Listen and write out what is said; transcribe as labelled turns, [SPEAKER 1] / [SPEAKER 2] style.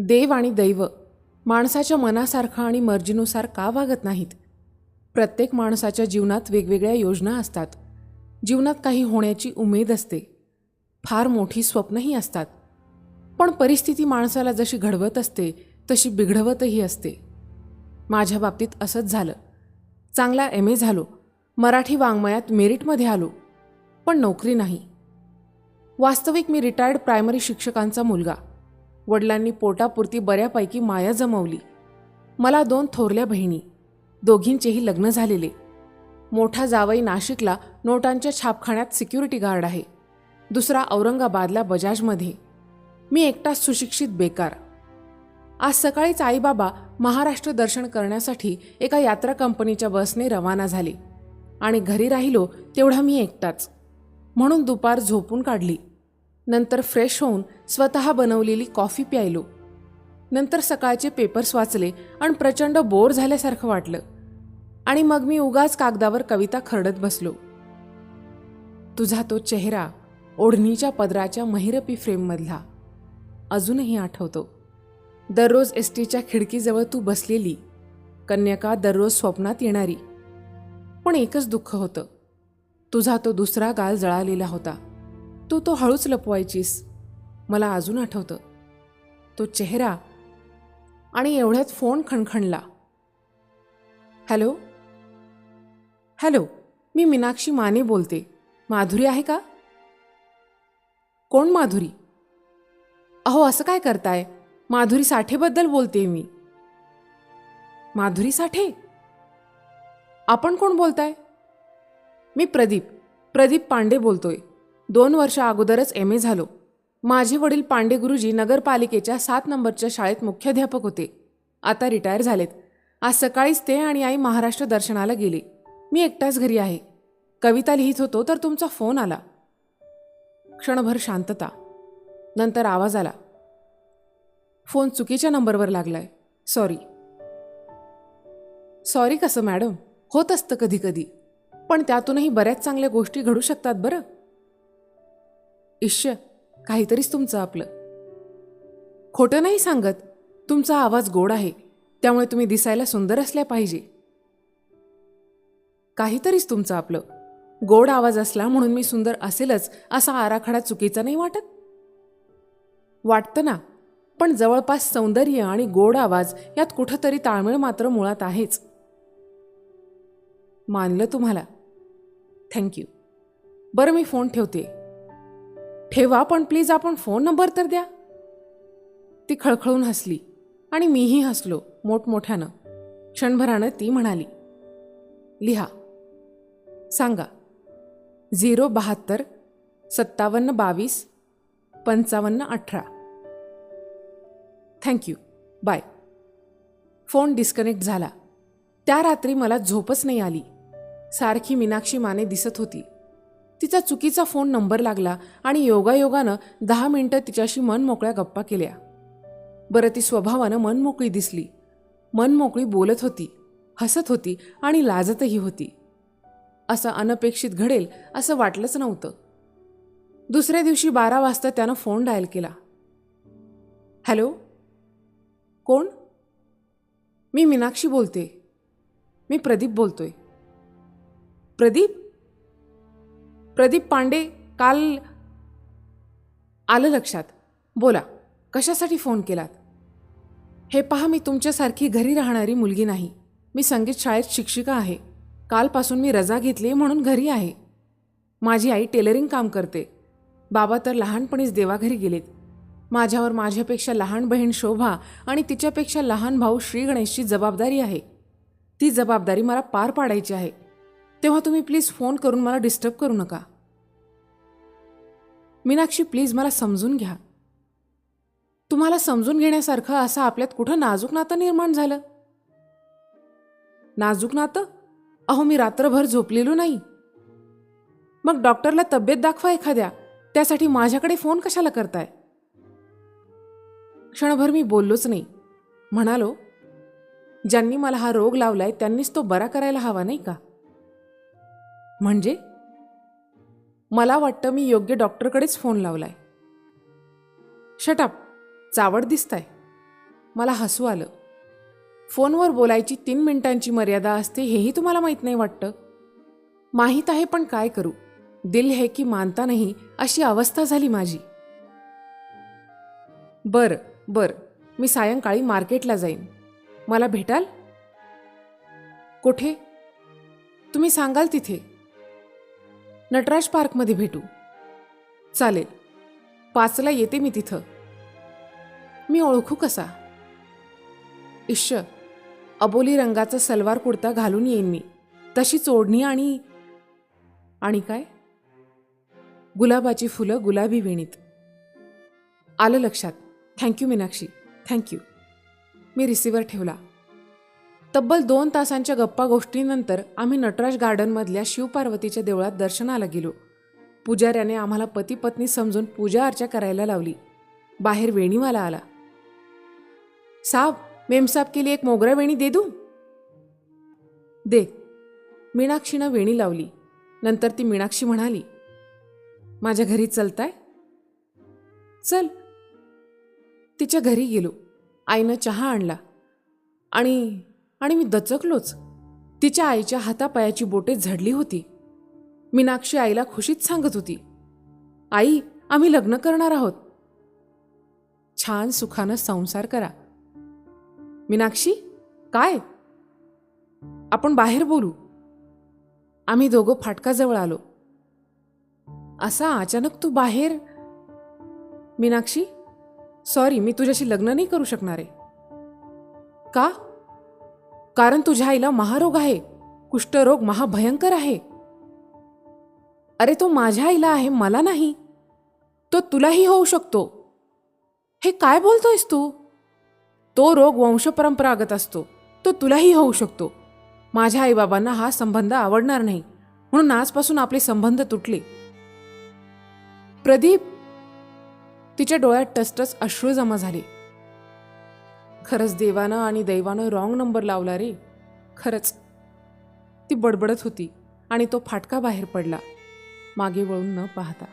[SPEAKER 1] देव आणि दैव माणसाच्या मनासारखं आणि मर्जीनुसार का वागत नाहीत? प्रत्येक माणसाच्या जीवनात वेगवेगळ्या योजना असतात. जीवनात काही होण्याची उमेद असते. फार मोठी स्वप्नही असतात. पण परिस्थिती माणसाला जशी घडवत असते तशी बिघडवतही असते. माझ्या बाबतीत असंच झालं. चांगला एम ए झालो. मराठी वाङ्मयात मेरिटमध्ये आलो. पण नोकरी नाही. वास्तविक मी रिटायर्ड प्रायमरी शिक्षकांचा मुलगा. वडिलांनी पोटापुरती बऱ्यापैकी माया जमवली. मला दोन थोरल्या बहिणी दोघींचेही लग्न झालेले. मोठा जावई नाशिकला नोटांच्या छापखान्यात सिक्युरिटी गार्ड आहे. दुसरा औरंगाबादला बजाजमध्ये. मी एकटा सुशिक्षित बेकार. आज सकाळीच आईबाबा महाराष्ट्र दर्शन करण्यासाठी एका यात्रा कंपनीच्या बसने रवाना झाले. आणि घरी राहिलो तेवढा मी एकटाच. म्हणून दुपार झोपून काढली. नंतर फ्रेश होऊन स्वतः बनवलेली कॉफी प्यायलो. नंतर सकाळचे पेपर्स वाचले आणि प्रचंड बोर झाल्यासारखं वाटलं. आणि मग मी उगाच कागदावर कविता खरडत बसलो. तुझा तो चेहरा ओढणीच्या पदराच्या महिरपी फ्रेममधला. अजूनही आठवतो. दररोज एस टीच्या खिडकीजवळ तू बसलेली. कन्यका दररोज स्वप्नात येणारी. पण एकच दुःख होतं. तुझा तो दुसरा गाल जळालेला होता. तू तो हळूच लपवायचीस. मला अजून आठवतं. तो चेहरा आणि एवढ्यात फोन खणखणला. हॅलो? हॅलो मी मीनाक्षी माने बोलते. माधुरी आहे का? कोण माधुरी? अहो असं काय करताय? माधुरी साठेबद्दल बोलते मी. माधुरी साठे? आपण कोण बोलताय? मी प्रदीप. प्रदीप पांडे बोलतोय. दोन वर्ष अगोदरच एम ए झालो. माझे वडील पांडे गुरुजी नगरपालिकेच्या सात नंबरच्या शाळेत मुख्याध्यापक होते. आता रिटायर झालेत. आज सकाळीच ते आणि आई महाराष्ट्र दर्शनाला गेले. मी एकटाच घरी आहे. कविता लिहित होतो तर तुमचा फोन आला. क्षणभर शांतता. नंतर आवाज आला. फोन चुकीच्या नंबरवर लागलाय. सॉरी सॉरी कसं मॅडम? होत असतं कधी कधी पण त्यातूनही बऱ्याच चांगल्या गोष्टी घडू शकतात बरं. इश्य काहीतरीच तुमचं आपलं. खोटं नाही सांगत तुमचा आवाज गोड आहे त्यामुळे तुम्ही दिसायला सुंदर असल्या पाहिजे. काहीतरीच तुमचं आपलं. गोड आवाज असला म्हणून मी सुंदर असेलच असा आराखडा चुकीचा नाही वाटत? वाटतं ना पण जवळपास सौंदर्य आणि गोड आवाज यात कुठंतरी ताळमेळ मात्र मुळात आहेच. मानलं तुम्हाला? थँक्यू. बरं मी फोन ठेवते. ठेवा पण प्लीज आपण फोन नंबर तर द्या. ती खळखळून हसली आणि मीही हसलो मोठमोठ्यानं. क्षणभरानं ती म्हणाली लिहा सांगा झिरो बहात्तर सत्तावन्न बावीस पंचावन्न अठरा. थँक्यू बाय फोन डिस्कनेक्ट झाला. त्या रात्री मला झोपच नाही आली. सारखी मीनाक्षी माने दिसत होती. तिचा चुकीचा फोन नंबर लागला आणि योगायोगानं दहा मिनटं तिच्याशी मनमोकळ्या गप्पा केल्या. बरं ती स्वभावानं मनमोकळी दिसली. मनमोकळी बोलत होती हसत होती आणि लाजतही होती. असं अनपेक्षित घडेल असं वाटलंच नव्हतं. दुसऱ्या दिवशी बारा वाजता त्यानं फोन डायल केला. हॅलो? कोण? मी मीनाक्षी बोलते. मी प्रदीप बोलतोय. प्रदीप? प्रदीप पांडे काल आलं लक्षात. बोला कशासाठी फोन केलात? हे पहा मी तुमच्यासारखी घरी राहणारी मुलगी नाही. मी संगीत शाळेत शिक्षिका आहे. कालपासून मी रजा घेतली म्हणून घरी आहे. माझी आई टेलरिंग काम करते. बाबा तर लहानपणीच देवाघरी गेलेत. माझ्यावर माझ्यापेक्षा लहान बहीण शोभा आणि तिच्यापेक्षा लहान भाऊ श्रीगणेशची जबाबदारी आहे. ती जबाबदारी मला पार पाडायची आहे. तेव्हा तुम्ही प्लीज फोन करून मला डिस्टर्ब करू नका. मीनाक्षी प्लीज मला समजून घ्या. तुम्हाला समजून घेण्यासारखं असं आपल्यात कुठं नाजूक नातं निर्माण झालं? नाजूक नातं? अहो मी रात्रभर झोपलेलो नाही. मग डॉक्टरला तब्येत दाखवा एखाद्या. त्यासाठी माझ्याकडे फोन कशाला करताय? क्षणभर मी बोललोच नाही. म्हणालो ज्यांनी मला हा रोग लावलाय त्यांनीच तो बरा करायला हवा नाही का? म्हणजे? मला वाटतं मी योग्य डॉक्टरकडेच फोन लावलाय. शटअप चावड दिसताय. मला हसू आलं. फोनवर बोलायची तीन मिनिटांची मर्यादा असते हेही तुम्हाला माहीत नाही वाटतं? माहीत आहे पण काय करू? दिल है की मानता नाही अशी अवस्था झाली माझी. बर बर. मी सायंकाळी मार्केटला जाईन. मला भेटाल? कुठे? तुम्ही सांगाल तिथे. नटराज पार्कमध्ये भेटू. चालेल. पाचला येते मी तिथं. मी ओळखू कसा? इश्श अबोली रंगाचा सलवार कुर्ता घालून येईन मी. तशी चोडणी आणि आणि काय? गुलाबाची फुलं गुलाबी वेणीत. आलं लक्षात. Thank you Meenakshi. Thank you. Me receiver ठेवला. तब्बल दोन तासांच्या गप्पा गोष्टीनंतर आम्ही नटराज गार्डनमधल्या शिवपार्वतीच्या देवळात दर्शनाला गेलो. पुजाऱ्याने आम्हाला पती पत्नी समजून पूजा अर्चा करायला लावली. बाहेर वेणीवाला आला. साब मेमसाब केली एक मोगरा वेणी दे दू दे. मीनाक्षीनं वेणी लावली. नंतर ती मीनाक्षी म्हणाली माझ्या घरी चलताय? चल. तिच्या घरी गेलो. आईनं चहा आणला आणि आणि मी दचकलोच. तिच्या आईच्या हातापायाची बोटे झडली होती. मीनाक्षी आईला खुशीत सांगत होती आई आम्ही लग्न करणार आहोत. छान सुखानं संसार करा. मीनाक्षी काय? आपण बाहेर बोलू. आम्ही दोघं फाटकाजवळ आलो. असा अचानक तू बाहेर? मीनाक्षी सॉरी मी तुझ्याशी लग्न नाही करू शकणार आहे. का? कारण तुझ्या आईला महारोग आहे. कुष्ठरोग महाभयंकर आहे. अरे तो माझ्या आईला आहे मला नाही. तो तुलाही होऊ शकतो. हे काय बोलतोयस तू? तो रोग वंशपरंपरागत असतो. तो तुलाही होऊ शकतो. माझ्या आईबाबांना हा संबंध आवडणार नाही. म्हणून आजपासून आपले संबंध तुटले. प्रदीप तिच्या डोळ्यात टसटस अश्रू जमा झाले. खरंच देवानं आणि दैवानं रॉंग नंबर लावला रे. खरंच. ती बडबडत होती आणि तो फाटका बाहेर पडला. मागे वळून न पाहता.